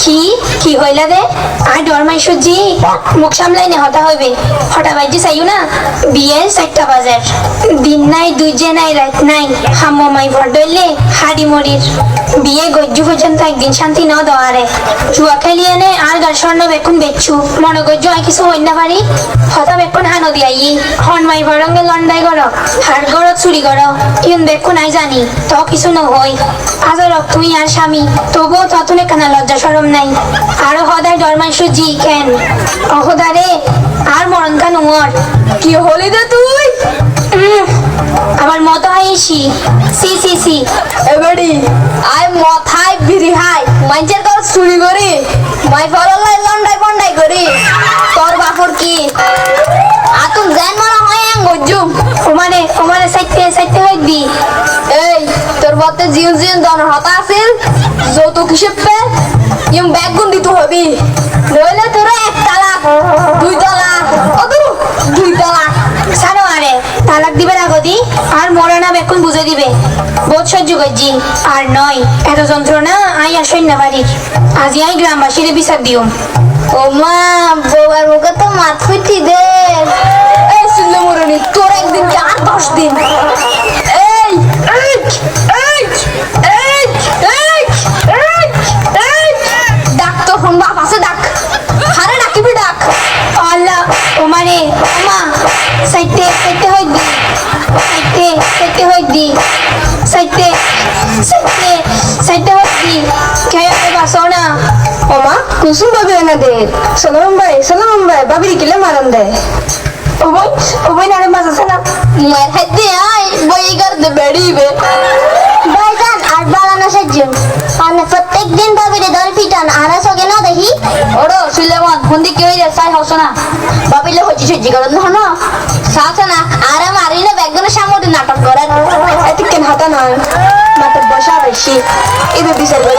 কি? কি হইলা দে আর ডর মাই সুজি মুখ সামলাই নে হতা হইবে। হঠাৎ বাইজি চাইও না? বিয়ে চারটা বাজার। দিন নাই দুই দুইজে নাই রাত নাই। হামো মাই ভর ডইলে হাড়ি মরির। বিয়ে গজ্জু পর্যন্ত একদিন শান্তি ন দেওয়ারে। জুয়া খেলি এনে আর গার স্বর্ণ বেকুন বেচছু। মনে গজ্জু আর কিছু হইন না পারি। হতা বেকুন হানো দিয়াই। হন মাই ভরঙ্গে লন্ডাই গর। হার গর চুরি গর। ইউন বেকুন আই জানি তো কিছু নহই আজর তুই আর স্বামী তবুও ততনে কানা লজ্জা সরম নাই। আরও হদায় ডরমান সুজি কেন? অহদারে আর মরণ কান উমর? কি হলি রে তুই? আমার মত আইসি সি সি সি। এবারে আই মাথায় বিড়ি হাই মাইজের কাজ চুরি করি। মাই ফলাই লন্ডাই বন্ডাই করি। তোর বাপর কি? আতুন জান মারা হয় আং গজুম ওমানে ওমানে সাইতে সাইতে হইবি। এই তোর বতে জিউ জিউ দন হতা আছিল? যৌতুক হিসেবে? সহ্য আর নয়, এত যন্ত্রণা আই আসই না বাড়ির আজি আই গ্রামবাসীরে বিচার দিও ও মা বউয়ার মুখে তো মাত ফুটি দে। সাইতে সাইতে হইবি কে বাসো না। ওমা কুসুম ভাবি এনে দে। সালাম ভাই সালাম ভাই ভাবির কিলে মারান দে। ওবই ওবই না রে বাজাছে না? মার হাতে আই বই কর দে বেড়িবে ভাইজান আর বালানো সাহায্য। মানে প্রত্যেক দিন ভাবিরে দল পিটান আর সগে না দেখি। ওড়ো সুলেমান হুন্দি কি হইছে সাই হস না। বাবিলে হইছে সহ্য করন না সাথে না, আর মারিলে ব্যাগগুলো সামনে নাটক করেন। এতে কেন হাতা নয় বেশি এবার বিচার করে